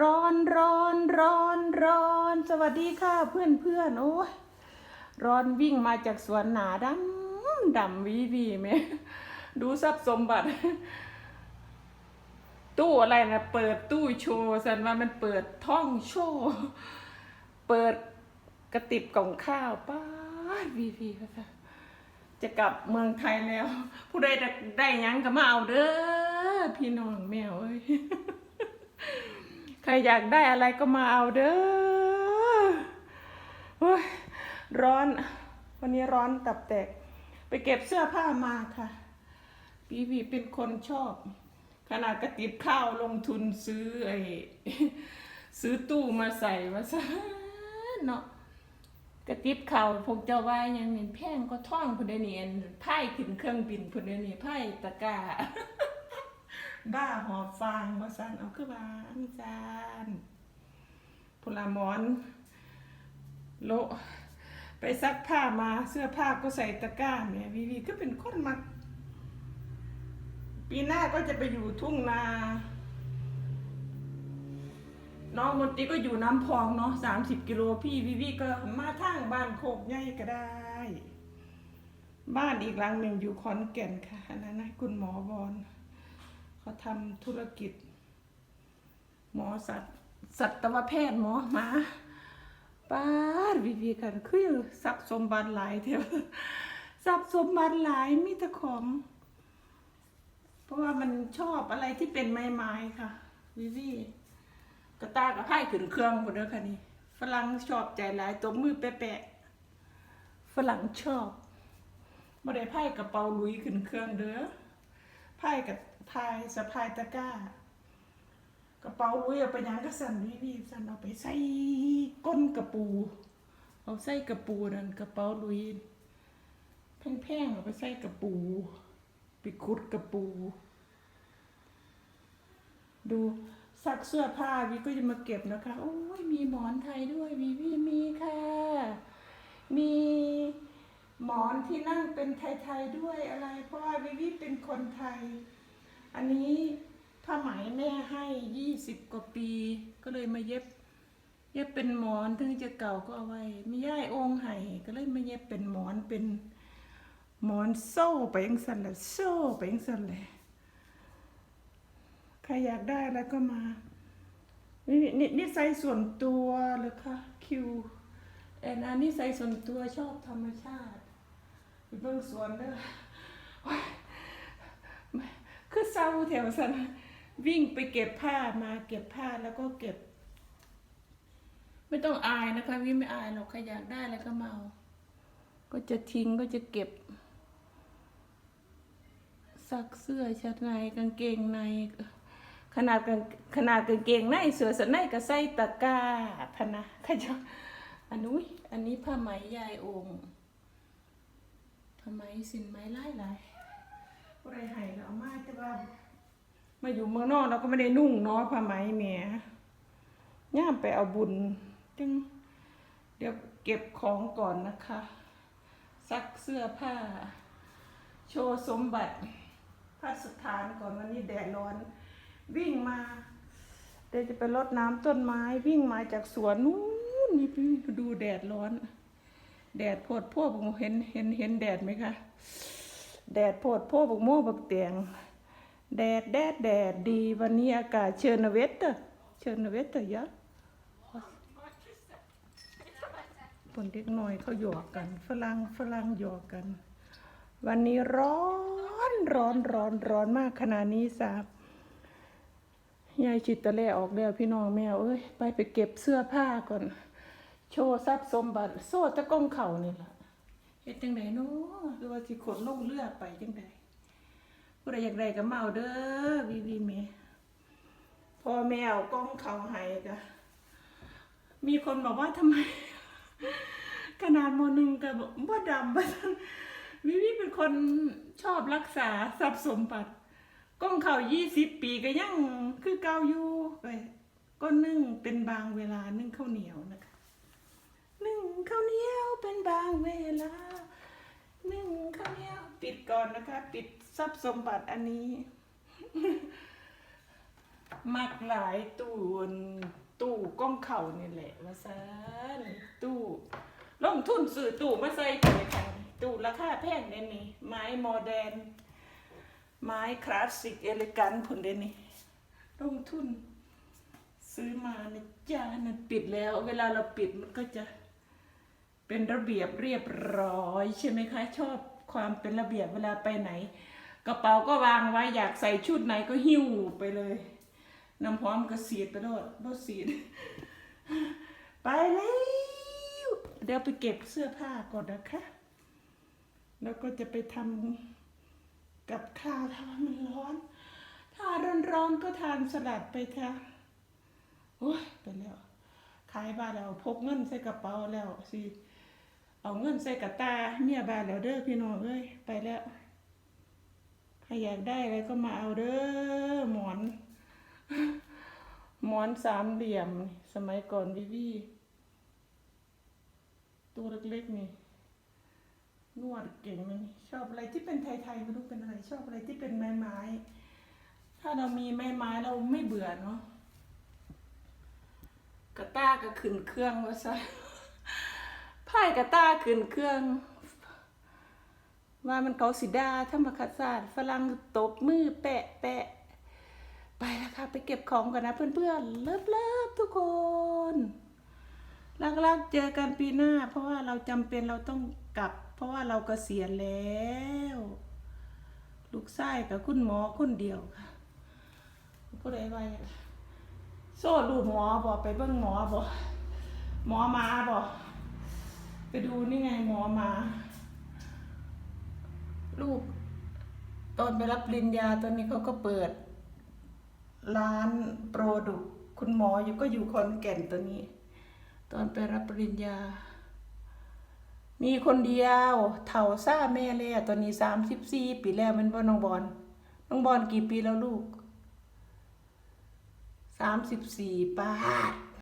ร้อนร้อนร้อนร้อน สวัสดีค่ะเพื่อนเพื่อนโอ้ยร้อนวิ่งมาจากสวนหนาดำดำวีวีไหมดูทรัพย์สมบัติ ตู้อะไรนะเปิดตู้โชว์สันว่ามันเปิดท่องโชว์เปิดกระติบกล่องข้าวป้าวีวีค่ะจะกลับเมืองไทยแล้ว ผู้ใดได้ได้ยังก็มาเอาเด้อพี่น้องแมวเอ้ย ใครอยากได้อะไรก็มาเอาเด้อร้อน วันนี้ร้อนตับแตก ไปเก็บเสื้อผ้ามาค่ะปีวีเป็นคนชอบ ขนาดกระติบข้าวลงทุนซื้อไอ้ซื้อตู้มาใส่มาซะเนาะกระติบข้าวพวกเจ้าว่ายังเห็นแพงก็ท่องพุนเดยนี่อันไพ่ขึ้นเครื่องบินพุนเดยนี่ไพ่ตะกร้า บ้าหอบฟางมาสั่นเอาขึ้นมาอาจารย์พลามอน โลไปซักผ้ามาเสื้อผ้าก็ใส่ตะกร้าเนี่ยวีวีก็เป็นคนมักปีหน้าก็จะไปอยู่ทุ่งนา น้องมนตรีก็อยู่น้ำพองเนาะสามสิบกิโลพี่วิวีก็มาทางบ้านโคกใหญ่ก็ได้ บ้านอีกหลังหนึ่งอยู่ขอนแก่นค่ะอันนั้นนะคุณหมอบอล เขาทำธุรกิจ หมอสัตว์สัตวแพทย์หมอหมาป้าวิวีกันคือทรัพย์สมบัติหลายเถอะทรัพย์สมบัติหลายมีแต่ของ เพราะว่ามันชอบอะไรที่เป็นไม้ไม้ค่ะ วิวีกระตากระไพ่ขึ้นเครื่องหมดเลยค่ะนี่ฝรั่งชอบใจหลายตัวมือแปะๆฝรั่งชอบบ่ได้ไพ่กระเป๋าลุยขึ้นเครื่องเด้อไพ่กับ พายสะพายตะกร้า กระเป๋าลุยเอาไปยังก็สั่นวิวีสั่นเอาไปใส่ก้นกระปู เอาใส่กระปูนั่นกระเป๋าลุยแพงๆเอาไปใส่กระปู ไปขุดกระปู ดูซักเสื้อผ้าวิก็จะมาเก็บนะคะ โอ้ยมีหมอนไทยด้วยวิวีมีค่ะ มีหมอนที่นั่งเป็นไทยๆด้วยอะไร เพราะว่าวิวีเป็นคนไทย อันนี้ผ้าไหมแม่ให้ยี่สิบกว่าปี ก็เลยมาเย็บ เย็บเป็นหมอนถึงจะเก่าก็เอาไว้ไม่ย่ายองค์ไห้ก็เลยมาเย็บเป็นหมอนเป็นหมอนโซ่ไปยังสันแหละโซ่ไปยังสันเลยใครอยากได้แล้วก็มานี่นี่นี่ใส่ส่วนตัวเลยค่ะคิวแอนอันนี้ใส่ส่วนตัวชอบธรรมชาติไปเบิ่งสวนเด้อโอ๊ย คือเศร้าแถวสันวิ่งไปเก็บผ้ามาเก็บผ้าแล้วก็เก็บ ไม่ต้องอายนะคะวิ่งไม่อายหรอกใครอยากได้แล้วก็เอาก็จะทิ้งก็จะเก็บ ซักเสื้อชั้นในกางเกงใน ขนาดกางขนาดกางเกงในเสื้อสันในก็ใส่ตะกร้าพนะขจะอันนู้ยอันนี้ผ้าไหมยายองค์ผ้าไหมสินไหมไล่หลายก็ได้ให้เรามาแต่ ว่า มาอยู่เมืองนอกเราก็ไม่ได้นุ่งเนาะผ้าไหมแหมย่ามไปเอาบุญจึงเดี๋ยวเก็บของก่อนนะคะ ซักเสื้อผ้า โชว์สมบัติพระสถานก่อนวันนี้แดดร้อน วิ่งมาเดี๋ยวจะไปรดน้ำต้นไม้ วิ่งมาจากสวนนู้นนี่พี่ดูแดดร้อน แดดโพดพวกเห็นเห็นเห็นแดดไหมคะ แดดโพดพวกบกโม่บกเตียง แดดแดดแดดดีวันนี้อากาศเชิญเวทเตอร์เชิญเวทเตอร์ยะคนเด็กน้อยเขาหยอกกัน ฝรั่งฝรั่งหยอกกัน วันนี้ร้อนร้อนร้อนร้อนมากขนาดนี้สาบยายจิตตะแลออกแล้วพี่น้องแมวเอ้ยไปไปเก็บเสื้อผ้าก่อน โชว์ทรัพย์สมบัติ โซ่ตะก้งเข่านี่ล่ะเฮ็ดจังไดเนาะหรือว่าสิขนลงเรือไปจังได ผู้ใดอยากได้ก็เอาเด้อวีวีแม่พ่อแมวกล้องเข่าให้กะมีคนบอกว่าทำไม ขนาดโมหนึ่งกับบ่ดำบ่ซั่นวิวิเป็นคนชอบรักษาทรัพย์สมบัติก้องเขายี่สิบปีก็ยังคือเก่าอยู่ไปก็นึ่งเป็นบางเวลานึ่งข้าวเหนียวนะคะ นึ่งข้าวเหนียวเป็นบางเวลา หนึ่งข้าวเหนียวปิดก่อนนะคะ ปิดทรัพย์สมบัติอันนี้มักหลายตู้อันตู้ก้องเข่านี่แหละว่าซานตู้ลงทุนซื้อตู้มาใส่ไปค่ะตู้ราคาแพงเด่นนี่ไม้โมเดนไม้คลาสสิกเอลิกันผลเด่นนี่ลงทุนซื้อมาเนี่ยจ้ามันปิดแล้ว เวลาเราปิดมันก็จะ เป็นระเบียบเรียบร้อย ใช่ไหมคะ ชอบความเป็นระเบียบเวลาไปไหน กระเป๋าก็วางไว้อยากใส่ชุดไหนก็หิ้วไปเลยน้ำหอมก็สีดไปโดดรถสีด ไปแล้ว เดี๋ยวไปเก็บเสื้อผ้าก่อนนะคะ แล้วก็จะไปทำกับข้าวถ้ามันร้อน ถ้าร้อนๆก็ทานสลัดไปค่ะโอ้ยไปแล้วขายบ้านแล้วพกเงินใส่กระเป๋าแล้วสิ เอาเงินใส่กระตาเมียบ้านแล้วเด้อพี่น้องเอ้ยไปแล้วใครอยากได้อะไรก็มาเอาเด้อหมอน หมอนสามเหลี่ยม สมัยก่อนวิวีตัวเล็กๆนี่นวดเก่งมันชอบอะไรที่เป็นไทยๆไม่รู้เป็นอะไร ชอบอะไรที่เป็นไม้ไม้ๆถ้าเรามีไม้ไม้เราไม่เบื่อเนาะกระต้าก็ขึ้นเครื่องว่าซะ ไพ่กระต้าขึ้นเครื่องว่ามันเขาสิดาธรรมคศาสตร์ฝรั่งตบมือแปะแปะ ไปแล้วค่ะ ไปเก็บของกันนะเพื่อนๆเลิฟเลิฟทุกคนรักๆเจอกันปีหน้า เพราะว่าเราจำเป็นเราต้องกลับ เพราะว่าเราเกษียณแล้ว ลูกชายกับคุณหมอคนเดียวค่ะผู้ใดว่าอย่างไรโซ่ดูหมอบอกไปเบิ่งหมอบอกหมอมาบอก ไปดูนี่ไงหมอมา ลูก ตอนไปรับปริญญาตอนนี้เขาก็เปิด ร้านโปรดุกคุณหมออยู่ก็อยู่คอนแก่นตัวนี้ ตอนไปรับปริญญา มีคนเดียวเถ่าซ่าแม่แล้วตอนนี้สามสิบสี่ปีแล้วมันบ่น้องบอลน้องบอลกี่ปีแล้วลูกสามสิบสี่บา